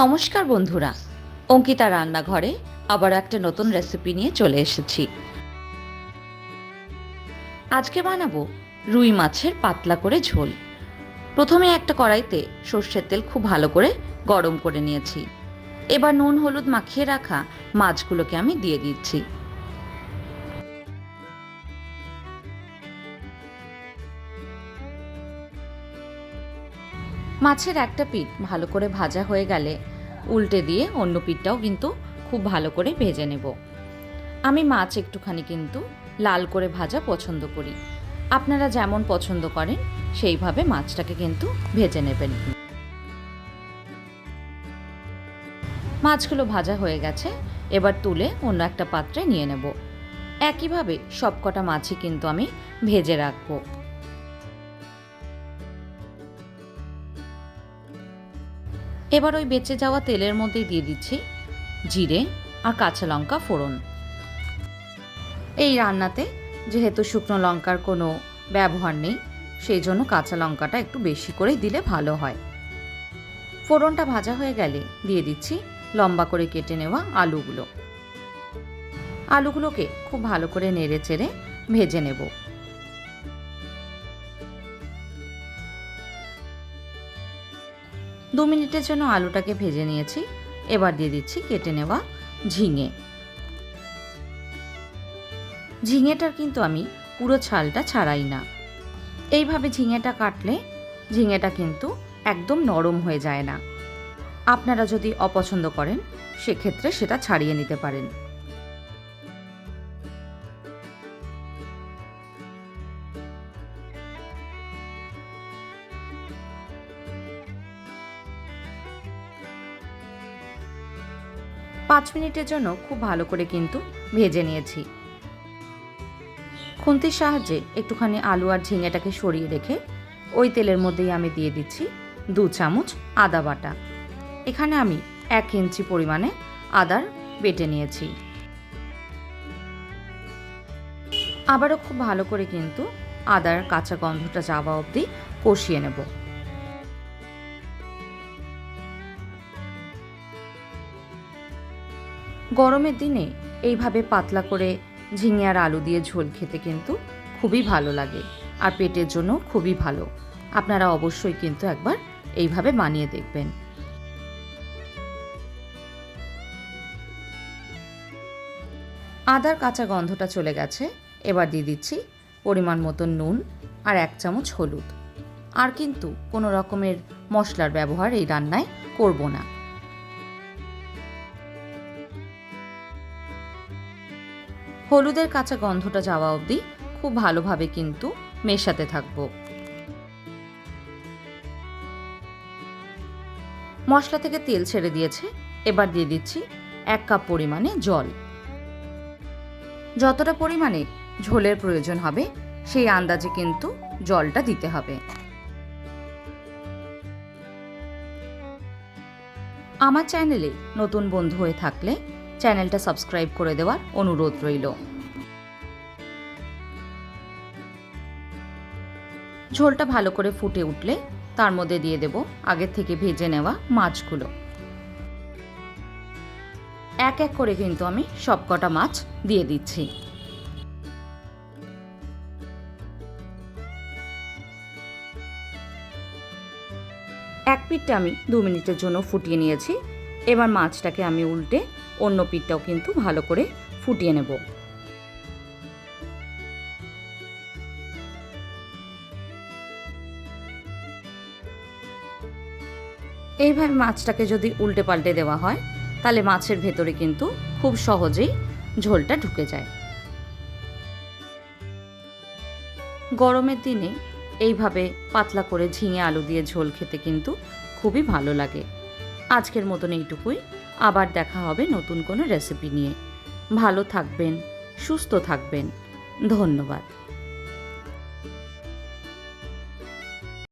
নমস্কার বন্ধুরা, অঙ্কিতা রান্নাঘরে আবার একটা নতুন রেসিপি নিয়ে চলে এসেছি। আজকে বানাবো রুই মাছের পাতলা করে ঝোল। প্রথমে একটা কড়াইতে সর্ষের তেল খুব ভালো করে গরম করে নিয়েছি। এবার নুন হলুদ মাখিয়ে রাখা মাছগুলোকে আমি দিয়ে দিচ্ছি। মাছের একটা পিঠ ভালো করে ভাজা হয়ে গেলে উল্টে দিয়ে অন্য পিঠটাও কিন্তু খুব ভালো করে ভেজে নেব। আমি মাছ একটুখানি কিন্তু লাল করে ভাজা পছন্দ করি। আপনারা যেমন পছন্দ করেন, সেইভাবে মাছটাকে কিন্তু ভেজে নেবেন। মাছগুলো ভাজা হয়ে গেছে, এবার তুলে অন্য একটা পাত্রে নিয়ে নেব। একইভাবে সবকটা মাছই কিন্তু আমি ভেজে রাখব। এবার ওই বেঁচে যাওয়া তেলের মধ্যে দিয়ে দিচ্ছি জিরে আর কাঁচা লঙ্কা ফোড়ন। এই রান্নাতে যেহেতু শুকনো লঙ্কার কোনো ব্যবহার নেই, সেই জন্য কাঁচা লঙ্কাটা একটু বেশি করে দিলে ভালো হয়। ফোড়নটা ভাজা হয়ে গেলে দিয়ে দিচ্ছি লম্বা করে কেটে নেওয়া আলুগুলো। আলুগুলোকে খুব ভালো করে নেড়ে চেড়ে ভেজে নেব। দু মিনিটের জন্য আলুটাকে ভেজে নিয়েছি। এবার দিয়ে দিচ্ছি কেটে নেওয়া ঝিঙে। ঝিঙেটার কিন্তু আমি পুরো ছালটা ছাড়াই না। এইভাবে ঝিঙেটা কাটলে ঝিঙেটা কিন্তু একদম নরম হয়ে যায় না। আপনারা যদি অপছন্দ করেন, সেক্ষেত্রে সেটা ছাড়িয়ে নিতে পারেন। পাঁচ মিনিটের জন্য খুব ভালো করে কিন্তু ভেজে নিয়েছি। খুন্তির সাহায্যে একটুখানি আলু আর ঝিঙেটাকে সরিয়ে রেখে ওই তেলের মধ্যেই আমি দিয়ে দিচ্ছি দু চামচ আদা বাটা। এখানে আমি এক ইঞ্চি পরিমাণে আদার বেটে নিয়েছি। আবারও খুব ভালো করে কিন্তু আদার কাঁচা গন্ধটা যাওয়া অবধি কষিয়ে নেব। গরমের দিনে এইভাবে পাতলা করে ঝিঙে আর আলু দিয়ে ঝোল খেতে কিন্তু খুবই ভালো লাগে আর পেটের জন্য খুবই ভালো। আপনারা অবশ্যই কিন্তু একবার এইভাবে বানিয়ে দেখবেন। আদার কাঁচা গন্ধটা চলে গেছে, এবার দিয়ে দিচ্ছি পরিমাণ মতো নুন আর এক চামচ হলুদ। আর কিন্তু কোনো রকমের মশলার ব্যবহার এই রান্নায় করব না। হলুদের কাঁচা গন্ধটা যাওয়া অবধি খুব ভালোভাবে কিন্তু মেশাতে থাকব। মশলা থেকে তেল ছেড়ে দিয়েছে, এবার দিয়ে দিচ্ছি এক কাপ পরিমাণে জল। যতটা পরিমাণে ঝোলের প্রয়োজন হবে, সেই আন্দাজে কিন্তু জলটা দিতে হবে। আমার চ্যানেলে নতুন বন্ধু হয়ে থাকলে চ্যানেলটা সাবস্ক্রাইব করে দেওয়ার অনুরোধ রইল। ঝোলটা ভালো করে ফুটে উঠলে তার মধ্যে দিয়ে দেব আগের থেকে ভেজে নেওয়া মাছগুলো। এক এক করে কিন্তু আমি সবকটা মাছ দিয়ে দিচ্ছি। এক পিঠটা আমি দু মিনিটের জন্য ফুটিয়ে নিয়েছি। এবার মাছটাকে আমি উল্টে অন্য পিঠটাও কিন্তু ভালো করে ফুটিয়ে নেব। এইভাবে মাছটাকে যদি উল্টে পাল্টে দেওয়া হয়, তাহলে মাছের ভেতরে কিন্তু খুব সহজেই ঝোলটা ঢুকে যায়। গরমের দিনে এইভাবে পাতলা করে ঝিঙে আলু দিয়ে ঝোল খেতে কিন্তু খুবই ভালো লাগে। আজকের মতন এইটুকুই। আবার দেখা হবে নতুন কোনো রেসিপি নিয়ে। ভালো থাকবেন সুস্থ থাকবেন। ধন্যবাদ।